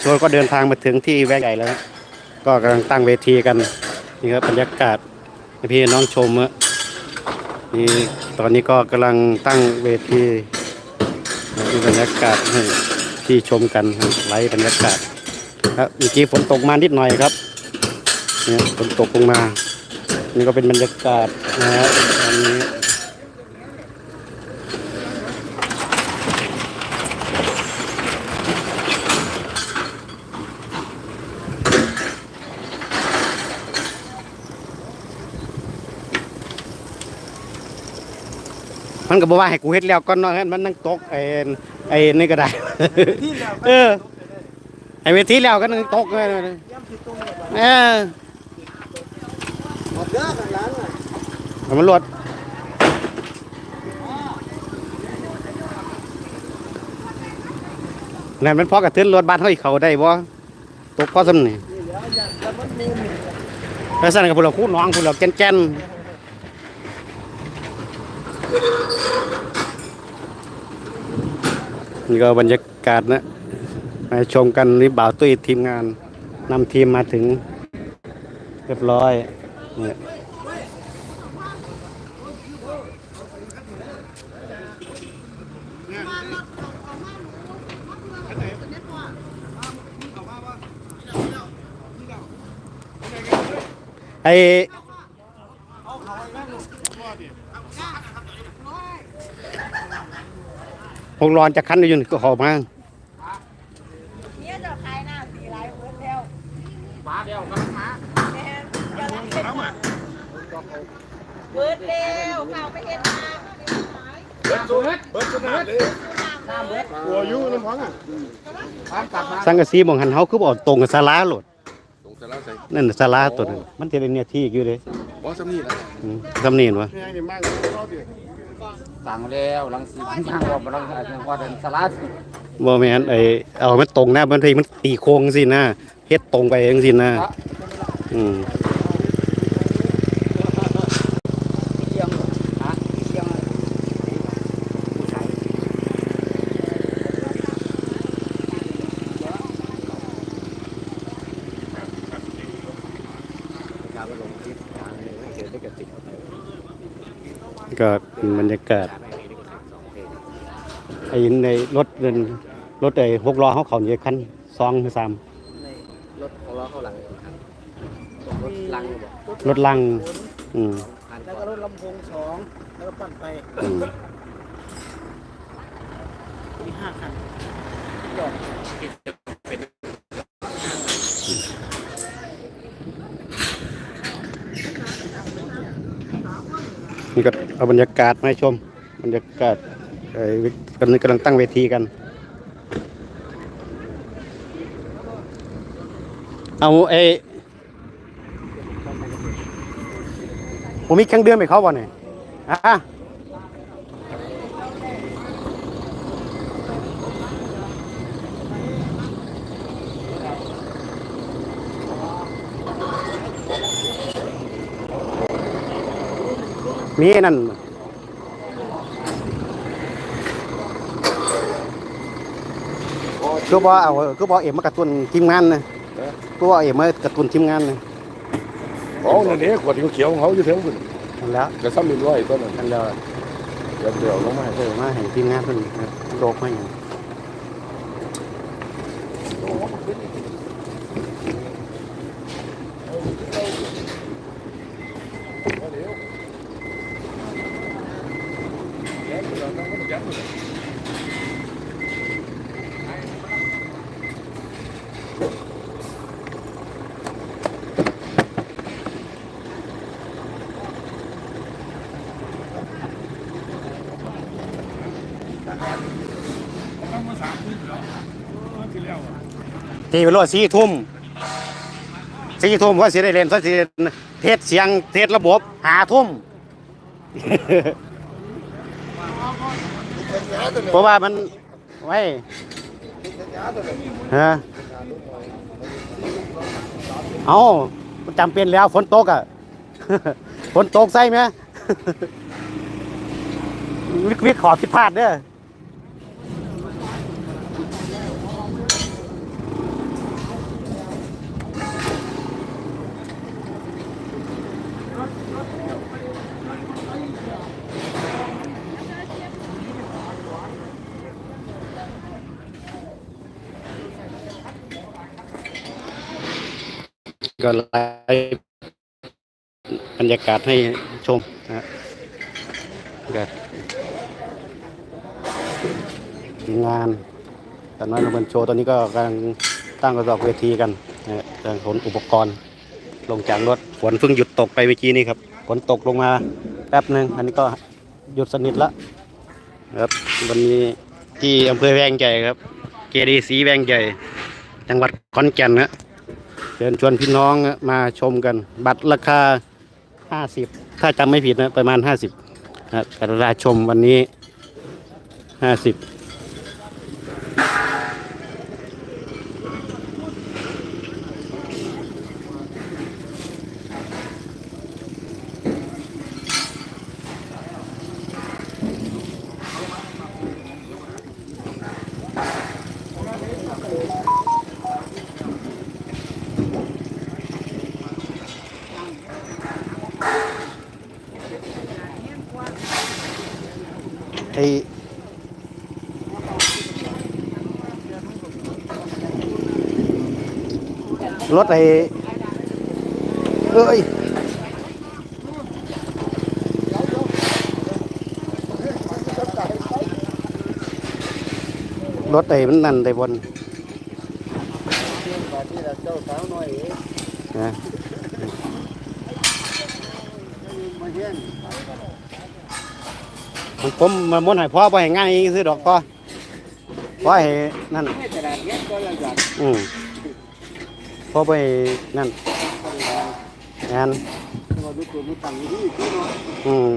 โชว์ก็เดินทางมาถึงที่แวกใหญ่แล้ว ก็กำลังตั้งเวทีกันนี่ครับบรรยากาศพี่น้องชมนี่ตอนนี้ก็กำลังตั้งเวทีมีบรรยากาศให้ที่ชมกันไลฟ์บรรยากาศครับเมื่อกี้ฝนตกมานิดหน่อยครับเนี่ยฝนตกลงมา นี่ก็เป็นบรรยากาศนะฮะวันนี้ มันก็บอกว่าให้กูเฮ็ดแล้วก่อนเนาะมันนั่งตกไอ้ไอ้นี่ก็ได้ เออไอ้เวทีแล้วก็นั่งตกเลยเออมันรวดนั่นมันพอกระทืนรถบ้านเฮาอีกเขาได้บ่ตกพอสำนี่แล้วสั่นกับพวกเราคู่น้องพวกเราแก่นๆ นี่ก็บรรยากาศนะมาชมกันนี่บ่าวตุ้ยทีมงานนำทีมมาถึง เรียบร้อยเนี่ยไอ หกร้อนจะคันอยู่นี่ก็ขอมาเนี่ยจะขายหน้าสีลายเวิร์ดแล้วมาเดียวกันมาแม่จะรับเป็นเวิร์ดแล้วเข้าไปเห็นน้ำเบิดสุดเบิดสุดเลยน้ำเวิร์ดหัวอยู่น้ำพังอะตามกลับมาสังกะสีหมองหันเฮาคือบ่ตรงกับศาลาโลดตรงสาราใส่นั่นน่ะศาลาตัวนั้นมันจะเป็นเนี่ยที่อยู่เลยบอสนี่นะอืมทำนี่เห็นวะ ต่างแล้วหลังสีย่างว่าบ่ลังว่าเดินสลัดบ่แม่นไอ้เอามันตรงนะบางทีมันตีโค้งสินะเฮ็ดตรงไปจังซี่นะอืม เที่ยงฮะเที่ยง ก็เป็นบ รรยากาศไอ้ในรถเดินรถไอ้หกล้อเขาเขาเนี่ยคันสองหรือสามรถของเราเข้าหลังรถลังบ่รถลังอืมแล้วก็รถลำโพงสองแล้วก็ปั่นไปอืมมีห้าคัน นี่ก็เอาบรรยากาศมาให้ชม บรรยากาศไอ้วิกำลังกำลังตั้งเวทีกัน เอาไอ้ผมมีเครื่องเดือนไปเขาบ่เนี่ยอะ มีนั่นคือบ่เอาคือบ่เอาเอ็มมากระตุ้นทีมงานนะคือบ่เอาเอ็มมากระตุ้นทีมงานนะอ๋อนั่นเองขวดเขียวของเขาอยู่เท่าคุณนั่นแหล้วกระซ้ำมีร้อยต้นนั่นนั่นแล้วเดี๋ยวเดี๋ยวลงมาให้เออมาให้ทีมงานเพิ่นครับโลกมาหยังีไปรอดสี่ทุ่มสี่ทุ่มว่าสิได้เล่นว่าสิเทศเสียงเทศระบบหาทุ่มเพราะว่ามันไว้ฮะเอามันจำเป็นแล้วฝนตกอะฝนตกใส่ไหมวิกวิกขอผิดพลาดเด้อ ก็ไลฟ์บรรยากาศให้ชมนะฮะก็งานตอนนั้นมันโชว์ตอนนี้ก็กำลังตั้งกระสอบเวทีกันนะฮะกำลังขนอุปกรณ์ ลงจากรถฝนเพิ่งหยุดตกไปเมื่อกี้นี่ครับฝนตกลงมาแป๊บหนึ่งอันนี้ก็หยุดสนิทละครับวันนี้ที่อำเภอแวงใหญ่ครับ เกดีสีแวงใหญ่ จังหวัดขอนแก่นนะ เชิญชวนพี่น้องมาชมกัน บัตรราคา 50 ถ้าจำไม่ผิดนะประมาณ 50นะแต่ราคาชมวันนี้ 50 ไอ้รถไอ้เอ้ยรถไอ้มันนั่นไอ้บนนะมัน ผมมาม้วนให้พ่อไปให้ง่ายซื้อดอกพ่อพ่อให้นั่นอืมพ่อไปนั่นงานอืม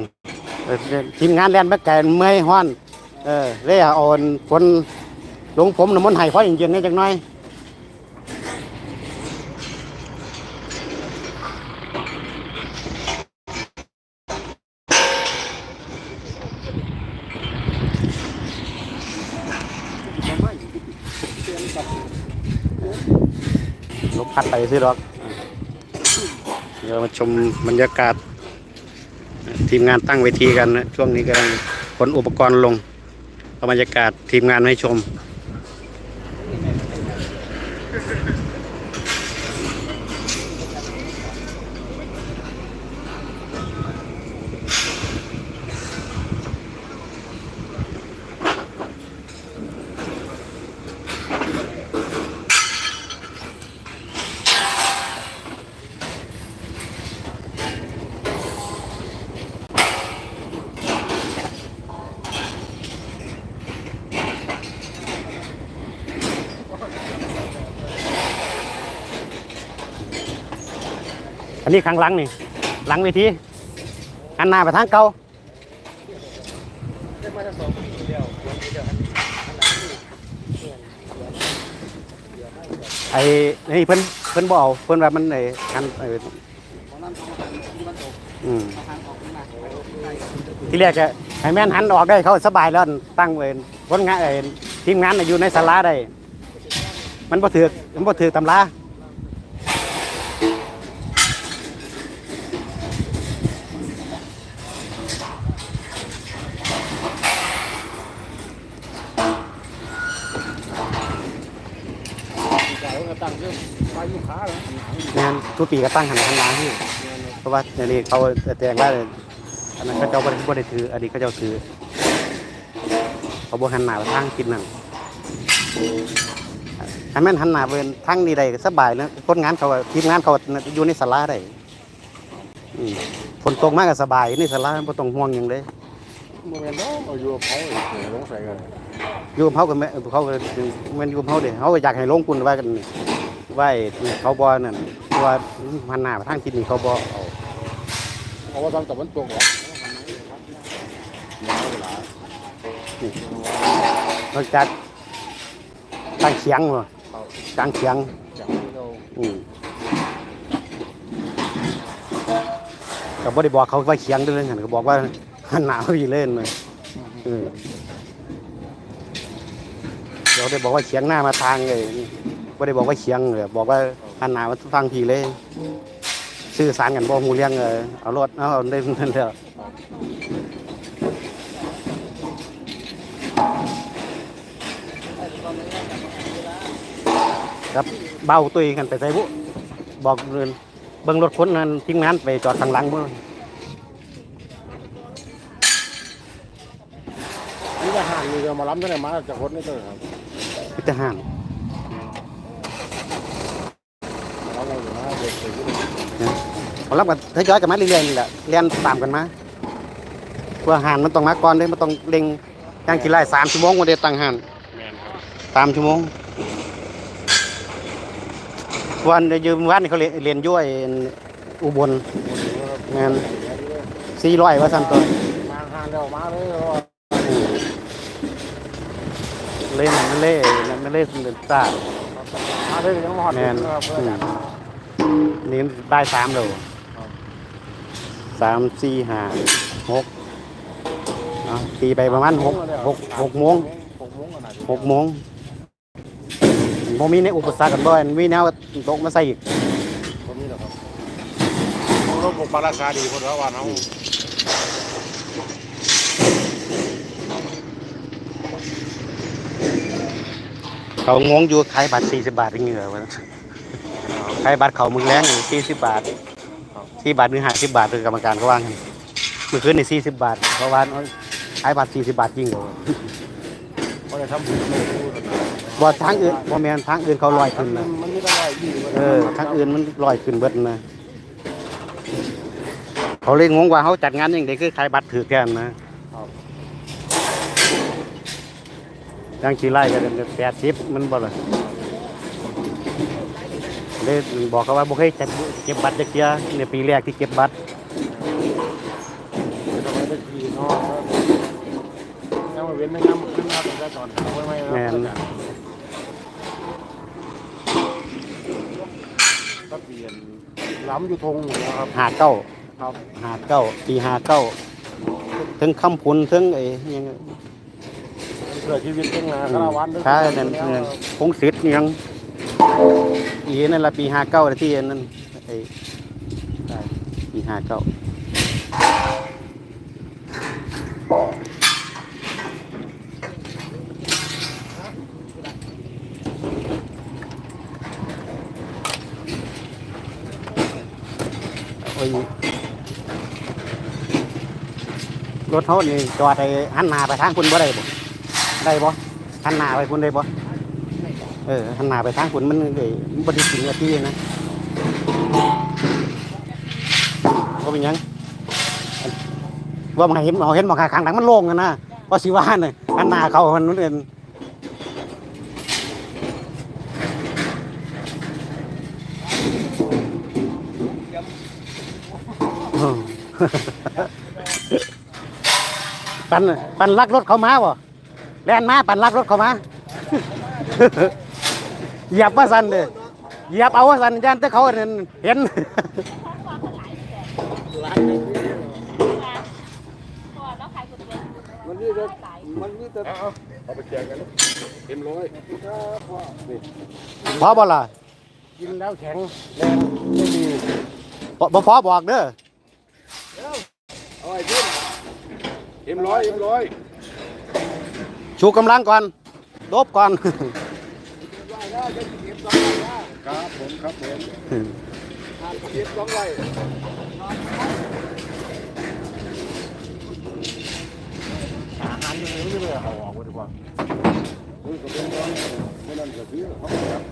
ทีมงานแลนแบกแกนเมื่อยห้อน เออเรียอ่อนคนลงผมน้ำมันต์ให้พ่อเย็นๆนี่จังน้อย ไปซื้อดอกเดี๋ยวมาชมบรรยากาศ ทีมงานตั้งเวทีกันนะช่วงนี้กำลังขนอุปกรณ์ลงเอาบรรยากาศทีมงานให้ชม นนี้ข้างหลังนี่ หลังเวทีหันหน้าไปทางเก่าไอ้นี่เพิ่นเพิ่นบเอาเพิ่นว่ามันไอ้หันไอ้อืมที่แรกอะให้แม่นหันออกได้เขาสบายแล้วตั้งเวนคนงานไอ้ทีมงานอยู่ในศาลาได้ มันบ่ถือมันบ่ถือตำรา ตั้งเรื่องไปลูกค้าแล้ว งาน ทุกปีก็ตั้งหันหันหล้างให้เพราะว่าอย่างนี้เขาแจ้งว่าอันนั้นเขาเจ้าบ่ได้บ่ได้ถืออดีตเขาเจ้าถือเขาบ่หันหน้าไปทางกินนั่นให้แม่นหันหน้าไปทางนี้ได้ก็สบายนะคนงานเขาทีมงานเขาอยู่ในศาลาได้อืมฝนตกมากก็สบายในศาลาบ่ต้องห่วงหยังเลยเมื่อไงน้องเอาอยู่กับเขาเดี๋ยวลงใส่กันอยู่กับเขาก็แม่เขาก็แม่นอยู่กับเขาเด้เขาก็อยากให้ลงคุณว่ากันไว้เขาบ่นั่น เพราะว่าหันหน้าไปทางกินนี่เขาบ่เอาเพราะว่าทางตะวันตกหรอนอกจากตั้งเขียงบ่กลางเขียงกเราอืมก็บ่ได้บอกเขาว่าเขียงด้วยกันก็บอกว่าหนหน้าไปเล่นเลยเออเดี๋ยวได้บอกว่าเขียงหน้ามาทางเลยบ่ได้บอกว่าเขียงเลยบอกว่า หันหน้ามาทางพี่เลยสื่อสารกันบ่ฮู้เรื่องเออเอารถเอาเอาได้นั่นแหละครับเบ้าตุ้ยกันไปใส่บุบอกเดินเบิ่งรถคนนั้นทิ้งงานไปจอดข้างหลังเบิ่งนี่ทหารมีเรือมาล้ำที่ไหนมาจากคนนี่เจ้าครับพิจารณาเราเลยนะเด็กเด็ก เขารับกันทยอยกันมาเรื่อยๆนี่แหละเรียนตามกันมาเพื่อหานมันต้องมาก่อนเลยมันต้องเล็งย่างกี่ไร่สามชั่วโมงวันเดียวตั้งหานแมนครับสามชั่วโมงวันเดียวยืมวันนี่เขาเรียนเรียนอย้วยอุบลแมนสี่ร้อยว่าสั่นตัวมาหานแล้วมาเลยว่าเล่นมันเล่มันเล่เดินซ่ามาเลยยังมาหอดแมนเพื่ออืนมนี่ได้สามโล สามสี่ห้าหกเอาตีไปประมาณหกหกหกโมงหกโมงขนาดหกโมงผมมีในอุปสรรคกันบ่อยมีแนวตกมาใส่อีกคนนี้แหละครับรถปกปลาราคาดีคนละวันเอาเขางงอยู่ขายบัตรสี่สิบบาทอย่างเงี้ยวะขายบัตรเขามึงแรงสี่สิบบาท สี่บาทหรือห้าสิบบาทคือกรรมการเขาว่ากันเมื่อคืนในสี่สิบบาท เพราะว่าขายบัตรสี่สิบบาทจริงเหรอเขาจะทำบุญไม่พูดบ่ทางอื่นบ่แม่นทางอื่นเขาลอยขึ้นนะมันไม่ได้ยี่เออทางอื่นมันลอยขึ้นเบิดนะเขาเลยงงว่าเขาจัดงานอย่างเด็คือขายบัตรถือแค่นั้นนะทางชีไล่ก็เป็นแปดสิบมันบ่ละ เลยบอกเขาว่าบ่เคยจัดเก็บบัตรจักเทียในปีแรกที่เก็บบัตรทำไมได้ขี่เนาะยังมาเว้นไม่ย้ำขึ้นมาตั้งแต่ตอนไม่ไม่แม่นก็เปลี่ยนล้ำอยู่ทงนะครับหาเก้าครับหาเก้าปีหาเก้าถึงคำพุนถึงไอ้ยังเกิดชีวิตเป็นงานคารวันค้านั่นนั่นพงศิษย์ยัง อีนั่นละปีห้าเก้าที่นั่นไอ้ปีห้าเก้าโอ้ยรถเขานี่จอดไอ้หันหน้าไปทางคุณบ่ได้บ่ได้บ่หันหน้าไปคุณได้บ่ เออหันหน้าไปทางคุณมันเลยมันบ่ได้ถึงนาทีนะก็เป็นยังว่ามันเห็นเอาเห็นมองข้างหลังมันโล่งอะนะว่าสิว่าน่ะหันหน้าเขามันนั่นเองปันปันลักรถเขามาบ่แล่นมาปันลักรถเขามา เหยียบว่าสันเลยเหยียบเอาว่าสันยันแต่เขาเห็นเห็นก่อนแล้วขายก๋วยเตี๋ยวมันนี่จะมันนี่จะเอาเอาไปแจกกันเต็มร้อยนี่พอบ่ล่ะกินแล้วแข็งแรงไม่มีบ่บ่พอบอกเด้อเอาไอ้พี่เต็มร้อยเต็มร้อยชูกำลังก่อนลบก่อน ผมครับผมเก็บสองไร่อาหารยังไม่ได้เอาออกดีกว่าเฮ้ยก็เป็นว่าไม่นั่นก็คือเขาขยับ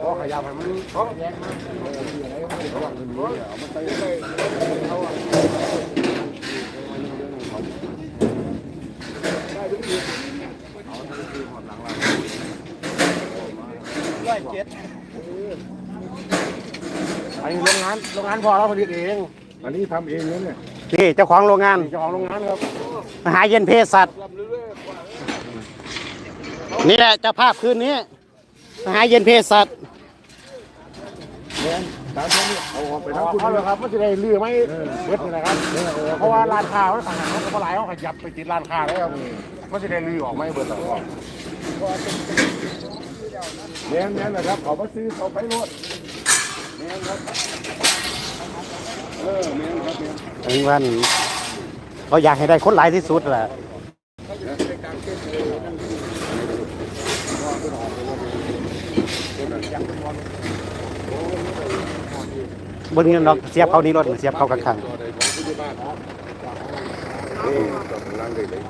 เขาขยับให้มันเขาแยกมาระวังกันนี้เอามาใส่เขาอะได้ทุกทีเอาทั้งทีหมดหลังเรา ร้อยเจ็ดอันนี้โรงงานโรงงานพอเราผลิตเองอันนี้ทำเองนะเนี่ยนี่เจ้าของโรงงานเจ้าของโรงงานครับมหาเย็นเพศสัตว์นี่แหละเจะภาพคืนนี้มหาเย็นเพศสัตว์เนี่ยตามนี้เอาออกไปทั้งคุณเลยครับมันจะได้เรือไหมเบิดนี่แหละครับเพราะว่าร้านค้าเขาต่างหากเขาก็หลายเขาขยับไปติดร้านค้าแล้วครับมันจะได้เรือออกไหมเบิดต่างหากเนี่ยเนียนะครับเขามาซื้อเขาไปรถเนี่ยครับเออเนี่ยครับเนี่ยถึงวันเขาอยากให้ได้คนหลายที่สุดแหละบนเงินดอกเสียบเขานี่รถเสียบเขาข้าง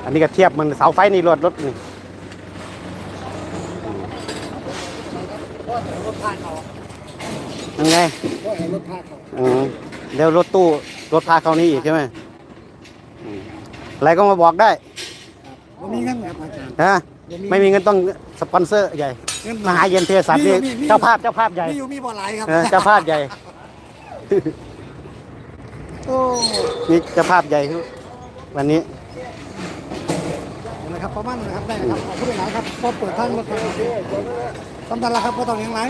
อันนี้ก็เทียบมันเสาไฟนี่รถรถนี่ ยังไงอืมเดี๋ยวรถตู้รถพาเขานี่อีกใช่ไหมอืมอะไรก็มาบอกได้ผมมีเงินครับอาจารย์นะไม่มีเงินต้องสปอนเซอร์ใหญ่เงินมหาเย็นเทสัตนี่มีอยู่มีอยู่เจ้าภาพเจ้าภาพใหญ่มีอยู่มีบ่หลายครับเออเจ้าภาพใหญ่โอ้นี่เจ้าภาพใหญ่คือวันนี้ นะครับประมาณนั้นนะครับได้นะครับขอบคุณหลายครับพอเปิดทางรถไฟสำคัญแล้วครับก็ต้องยังไง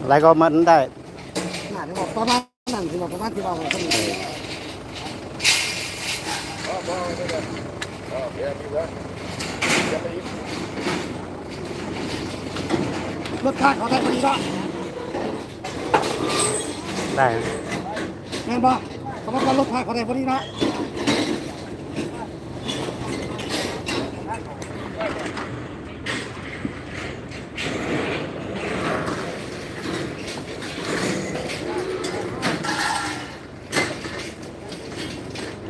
อะไรก็มันได้น่าจะบอกประมาณนั้นคือบอกประมาณที่ว่าของคนอื่นรถทางเขาได้พอดีก็ได้แม่นบ่เขาบอกว่ารถทางเขาได้พอดีเนาะ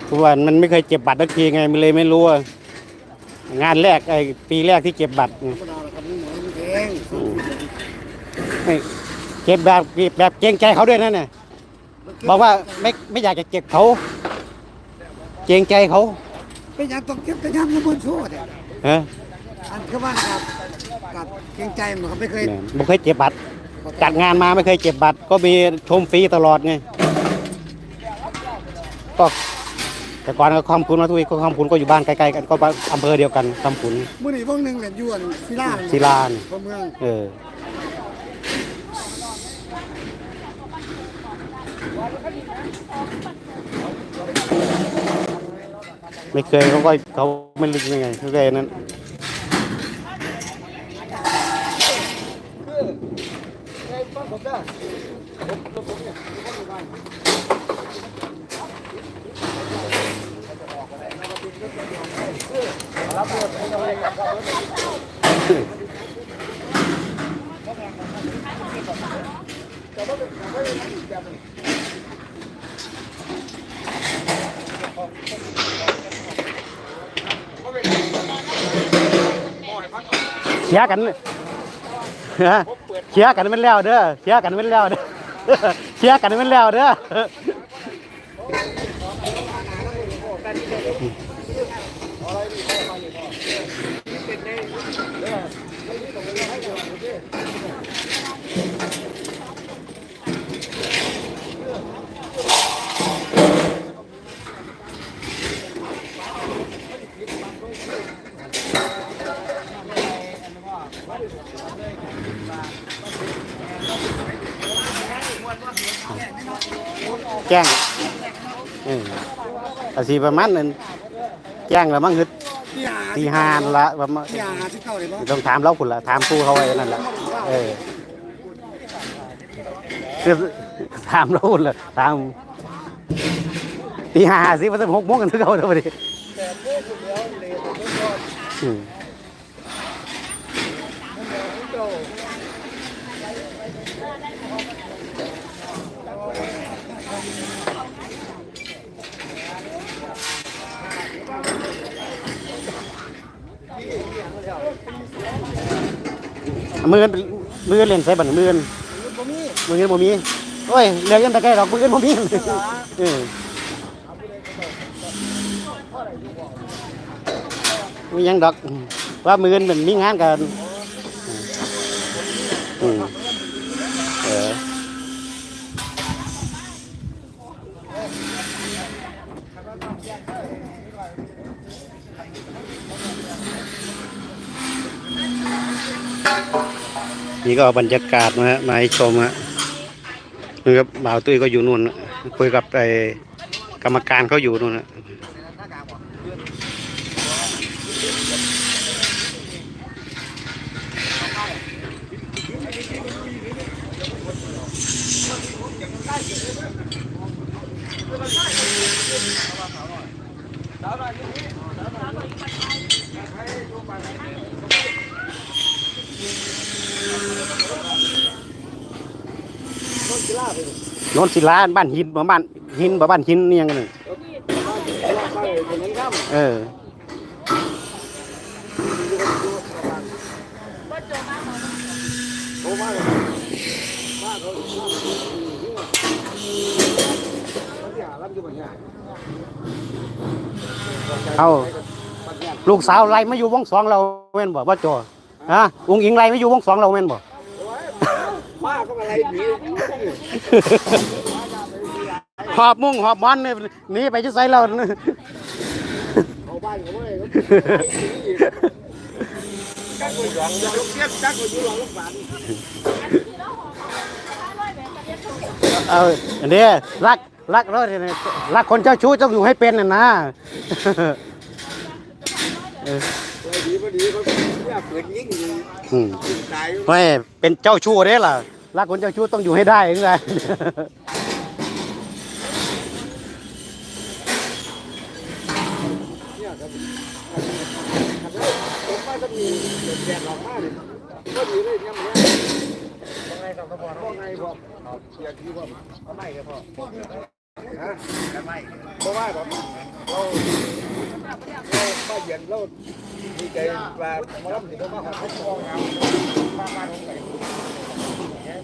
เพราะว่ามันไม่เคยเก็บบัตรสักทีไงมันเลยไม่รู้ว่างานแรกไอ้ปีแรกที่เก็บบัตรไงธรรมดาแล้วครับนี่หมอนี่เองไม่เก็บแบบแบบเกรงใจเขาด้วยนั่นน่ะ บอกว่าไม่ไม่อยากจะเก็บเขา เกรงใจเขาเป็นอย่างต้องเก็บแต่ยามน้ำมันโชดเนี่ยฮะอันคือว่ากับกับเกรงใจมันเขาไม่เคยเนี่ยไม่เคยเก็บบัตรจัดงานมาไม่เคยเก็บบัตร ก็มีชมฟรีตลอดไงก็แต่ก่อนก็คำพูนมาทุกทีก็คำพูนก็อยู่บ้านใกล้ๆกันก็บ้านอำเภอเดียวกันคำพูนมื่อนี้วงหนึ่งเหรียญยวนศิลาศิลานี่พเมืองเออ ไม่เคยเขาก็เขาไม่ลึกยังไงเขาเคยนั้นเค ลียร์กันฮะเคลียร์กันเป็นแล้วเด้อเคลียร์กันเป็นแล้วเด้อเคลียร์กันเป็นแล้วเด้อ จ้งเอออาสีประมาณนั้นแจ้งแล้วมั้งคือที่หาตีห้านั่นละประมาณที่หาที่เก้าเลยป่ะต้องถามเราคุณละถามผู้เขาไว้นั่นแหละเออคือถามเราคุณละถามตีห้าสิมันจะหกโมงกันทุกเขาเท่าไห มืออนมืออนเล่นใส่บันมืออนมืออนบ่มีโอ้ยเรียกกันตะไคร้ดอกมืออนบ่มีเออมีหยังดอกว่ามืออนมันมีงานกันอืมเออนี่ ก็บรรยากาศนะฮะมาให้ชมฮะนี่ครับบ่าวตุ้ยก็อยู่นู่นคุยกับไอ้กรรมการเขาอยู่นู่นนะ โนนศิลาบ้านหินบ่บ้านหินบ่บ้านหินนี่ยังกันนี่เออเอาลูกสาวไล่มาอยู่วงสองเราแม่นบ่ว่าจอฮะอุ้งอิงไล่มาอยู่วงสองเราแม่นบ่มาก็อะไร หอบมุ่งหอบบอลเนี่ยนี่ไปจะใส่เราเอาอันนี้รักรักเราเนี่ยรักคนเจ้าชู้ต้องอยู่ให้เป็นน่ะนะไม่เป็นเจ้าชู้ได้ล่ะ รักคนเจ้าชู้ต้องอยู่ให้ได้ยังไงเลยก็ดีเลยยังไงยังไงครับพ่อว่าไงพ่ออยากดีพ่อเอาไม่ครับพ่อฮะเพราะว่าแบบเราเราบ้านเย็นเราดีใจว่ามารับสินมาของเขางามมาบ้านของไหนนี่เลยเดี๋ยวมึงแหงหร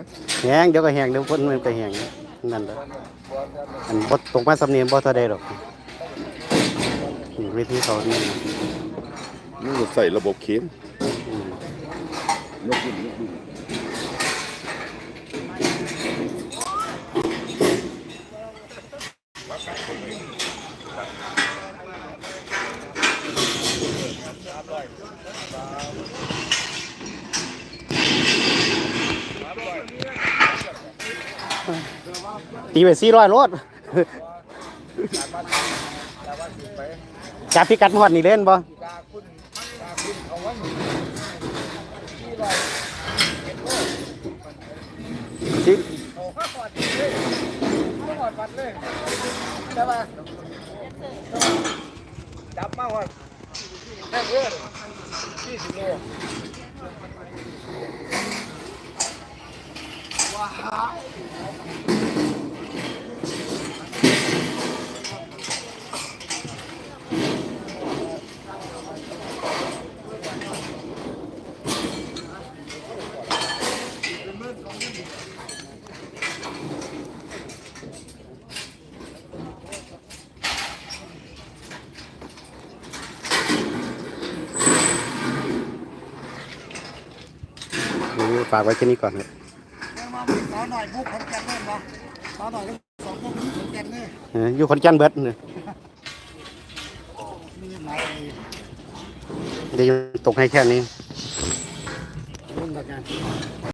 ะแห้งเดี๋ยวก็แห้งเดี๋ยวพ้นมันก็แห้งนั่นแหละอันบดตกมาสำเนียงบ่เท่าใดหรอกนี่วิธีเขานี่ มึงใส่ระบบเข็มอืมนกบินนกบินตีไปสี่ร้อยรถจับพิกัดหอดนี่เล่นบ่ จับมาว่าแค่เพื่อนยี่สิบโลนี่ฝากไว้แค่นี้ก่อนครับยังมามีสาวหน่อยบุกขอนแก่นเล่นบ่สาวหน่อยก็สองพวกนี้ขอนแก่นเนี่ยเอออยู่คนจันทน์เบิดเนี่ยมีหลายเดี๋ยวตกให้แค่นี้รุ่นแบบนั้น